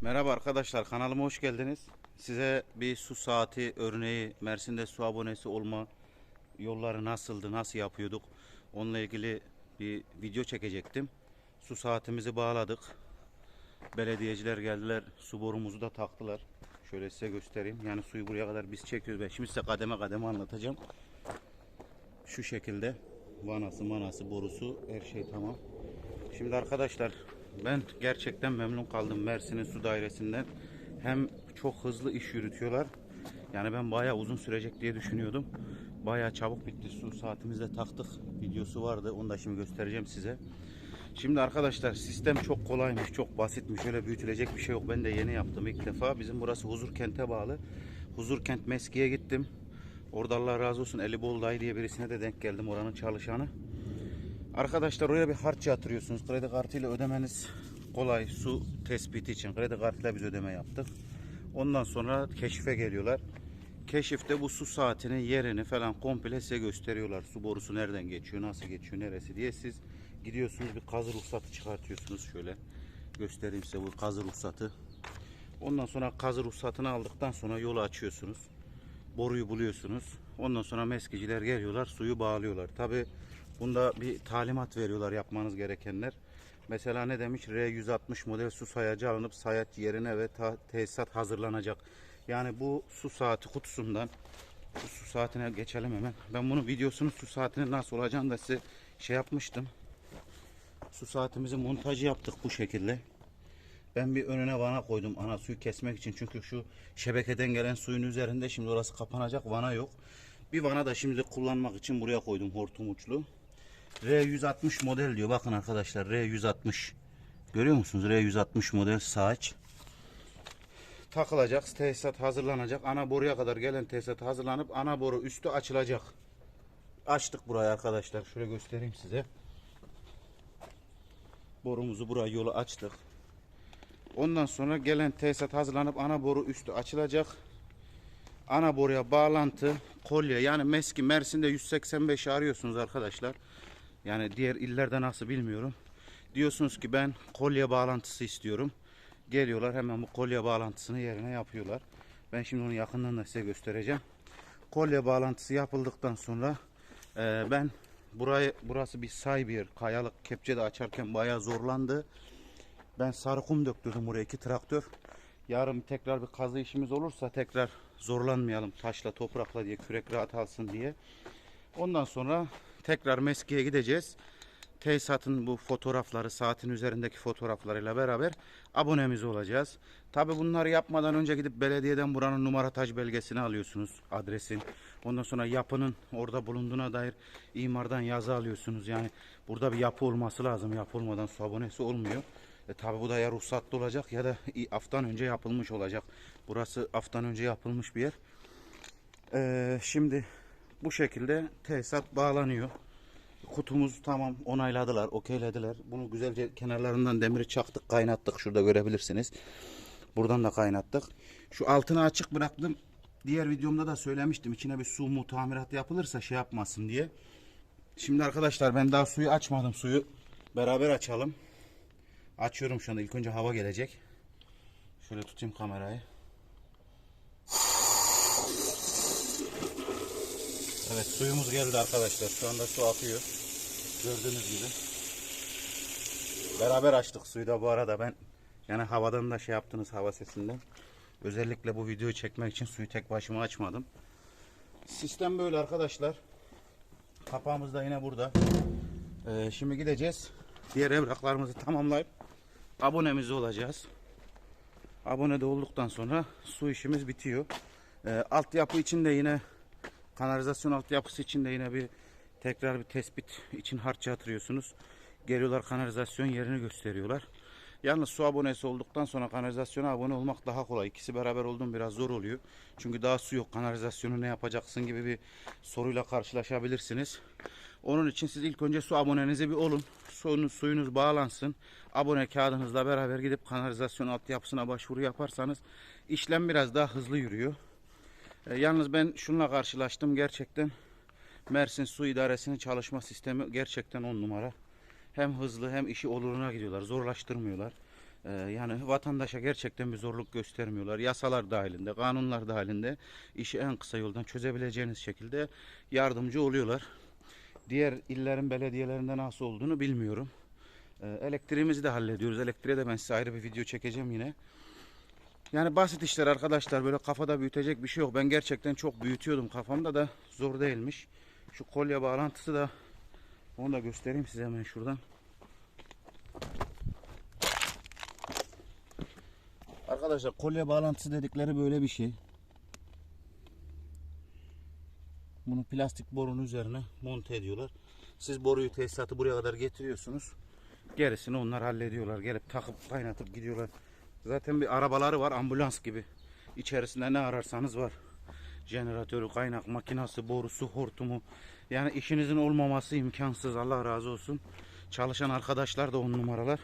Merhaba arkadaşlar kanalıma hoş geldiniz. Size bir su saati örneği Mersin'de su abonesi olma yolları nasıldı, nasıl yapıyorduk onunla ilgili bir video çekecektim. Su saatimizi bağladık. Belediyeciler geldiler su borumuzu da taktılar. Şöyle size göstereyim. Yani suyu buraya kadar biz çekiyoruz. Ben şimdi size kademe kademe anlatacağım. Şu şekilde vanası manası borusu her şey tamam. Şimdi arkadaşlar ben gerçekten memnun kaldım Mersin'in su dairesinden. Hem çok hızlı iş yürütüyorlar. Yani ben bayağı uzun sürecek diye düşünüyordum. Bayağı çabuk bitti. Su saatimizde taktık. Videosu vardı. Onu da şimdi göstereceğim size. Şimdi arkadaşlar sistem çok kolaymış, çok basitmiş. Öyle büyütülecek bir şey yok. Ben de yeni yaptım ilk defa. Bizim burası Huzur Kent'e bağlı. Huzur Kent Meski'ye gittim. Orada Allah razı olsun Ali Bol Dayı diye birisine de denk geldim oranın çalışanı. Arkadaşlar oraya bir harç yatırıyorsunuz. Kredi kartıyla ödemeniz kolay. Su tespiti için kredi kartıyla biz ödeme yaptık. Ondan sonra keşife geliyorlar. Keşifte bu su saatinin yerini falan komple size gösteriyorlar. Su borusu nereden geçiyor, nasıl geçiyor, neresi diye siz gidiyorsunuz bir kazı ruhsatı çıkartıyorsunuz. Şöyle göstereyim size bu kazı ruhsatı. Ondan sonra kazı ruhsatını aldıktan sonra yolu açıyorsunuz. Boruyu buluyorsunuz. Ondan sonra meskiciler geliyorlar, suyu bağlıyorlar. Tabi bunda bir talimat veriyorlar yapmanız gerekenler. Mesela ne demiş? R160 model su sayacı alınıp sayaç yerine ve tesisat hazırlanacak. Yani bu su saati kutusundan su saatine geçelim hemen. Ben bunun videosunu su saatinin nasıl olacağını da size şey yapmıştım. Su saatimizin montajı yaptık bu şekilde. Ben bir önüne vana koydum ana suyu kesmek için. Çünkü şu şebekeden gelen suyun üzerinde şimdi orası kapanacak vana yok. Bir vana da şimdi kullanmak için buraya koydum hortum uçlu. R160 model diyor. Bakın arkadaşlar R160. Görüyor musunuz? R160 model saç. Takılacak. Tesisat hazırlanacak. Ana boruya kadar gelen tesisat hazırlanıp ana boru üstü açılacak. Açtık burayı arkadaşlar. Şöyle göstereyim size. Borumuzu buraya yolu açtık. Ondan sonra gelen tesisat hazırlanıp ana boru üstü açılacak. Ana boruya bağlantı kolye yani meski Mersin'de 185 arıyorsunuz arkadaşlar. Yani diğer illerde nasıl bilmiyorum. Diyorsunuz ki ben kolye bağlantısı istiyorum. Geliyorlar hemen bu kolye bağlantısını yerine yapıyorlar. Ben şimdi onu yakından da size göstereceğim. Kolye bağlantısı yapıldıktan sonra e, ben burayı burası bir say bir. Kayalık kepçe de açarken bayağı zorlandı. Ben sarı kum döktürdüm buraya iki traktör. Yarın tekrar bir kazı işimiz olursa tekrar zorlanmayalım taşla toprakla diye kürek rahat alsın diye. Ondan sonra tekrar meskiye gideceğiz. Tesisatın bu fotoğrafları, saatin üzerindeki fotoğraflarıyla beraber abonemiz olacağız. Tabi bunları yapmadan önce gidip belediyeden buranın numara tac belgesini alıyorsunuz, adresin. Ondan sonra yapının orada bulunduğuna dair imardan yazı alıyorsunuz. Yani burada bir yapı olması lazım. Yapı olmadan su abonesi olmuyor. E tabi bu da ya ruhsatlı olacak ya da i- aftan önce yapılmış olacak. Burası aftan önce yapılmış bir yer. Ee, şimdi bu şekilde tesisat bağlanıyor. Kutumuz tamam onayladılar, okeylediler. Bunu güzelce kenarlarından demiri çaktık, kaynattık. Şurada görebilirsiniz. Buradan da kaynattık. Şu altını açık bıraktım. Diğer videomda da söylemiştim. İçine bir su mu tamirat yapılırsa şey yapmasın diye. Şimdi arkadaşlar ben daha suyu açmadım. Suyu beraber açalım. Açıyorum şu anda. İlk önce hava gelecek. Şöyle tutayım kamerayı. Evet suyumuz geldi arkadaşlar. Şu anda su akıyor. Gördüğünüz gibi. Beraber açtık suyu da bu arada ben yani havadan da şey yaptınız hava sesinden. Özellikle bu videoyu çekmek için suyu tek başıma açmadım. Sistem böyle arkadaşlar. Kapağımız da yine burada. Ee, şimdi gideceğiz. Diğer evraklarımızı tamamlayıp abonemiz olacağız. Abone de olduktan sonra su işimiz bitiyor. Ee, altyapı için de yine kanalizasyon altyapısı için de yine bir tekrar bir tespit için harç yatırıyorsunuz. Geliyorlar kanalizasyon yerini gösteriyorlar. Yalnız su abonesi olduktan sonra kanalizasyona abone olmak daha kolay. İkisi beraber olduğum biraz zor oluyor. Çünkü daha su yok. Kanalizasyonu ne yapacaksın gibi bir soruyla karşılaşabilirsiniz. Onun için siz ilk önce su abonenizi bir olun. Suyunuz, suyunuz bağlansın. Abone kağıdınızla beraber gidip kanalizasyon altyapısına başvuru yaparsanız işlem biraz daha hızlı yürüyor. E, yalnız ben şununla karşılaştım gerçekten Mersin Su İdaresi'nin çalışma sistemi gerçekten on numara. Hem hızlı hem işi oluruna gidiyorlar. Zorlaştırmıyorlar. Ee, yani vatandaşa gerçekten bir zorluk göstermiyorlar. Yasalar dahilinde, kanunlar dahilinde işi en kısa yoldan çözebileceğiniz şekilde yardımcı oluyorlar. Diğer illerin belediyelerinde nasıl olduğunu bilmiyorum. Ee, elektriğimizi de hallediyoruz. Elektriğe de ben size ayrı bir video çekeceğim yine. Yani basit işler arkadaşlar. Böyle kafada büyütecek bir şey yok. Ben gerçekten çok büyütüyordum kafamda da zor değilmiş. Şu kolye bağlantısı da onu da göstereyim size hemen şuradan. Arkadaşlar kolye bağlantısı dedikleri böyle bir şey. Bunu plastik borunun üzerine monte ediyorlar. Siz boruyu tesisatı buraya kadar getiriyorsunuz. Gerisini onlar hallediyorlar. Gelip takıp kaynatıp gidiyorlar. Zaten bir arabaları var ambulans gibi. İçerisinde ne ararsanız var. Jeneratörü, kaynak makinası, borusu, hortumu. Yani işinizin olmaması imkansız. Allah razı olsun. Çalışan arkadaşlar da on numaralar.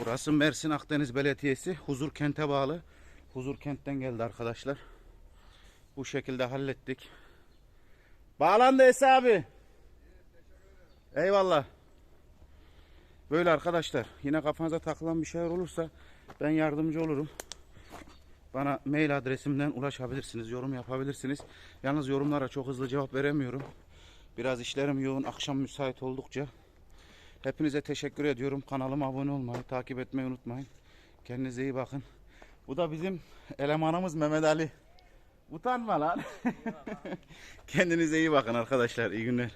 Burası Mersin Akdeniz Belediyesi. Huzur Kent'e bağlı. Huzur Kent'ten geldi arkadaşlar. Bu şekilde hallettik. Bağlandı Esa abi. Eyvallah. Böyle arkadaşlar. Yine kafanıza takılan bir şeyler olursa ben yardımcı olurum. Bana mail adresimden ulaşabilirsiniz. Yorum yapabilirsiniz. Yalnız yorumlara çok hızlı cevap veremiyorum. Biraz işlerim yoğun. Akşam müsait oldukça. Hepinize teşekkür ediyorum. Kanalıma abone olmayı, takip etmeyi unutmayın. Kendinize iyi bakın. Bu da bizim elemanımız Mehmet Ali. Utanma lan. Kendinize iyi bakın arkadaşlar. İyi günler.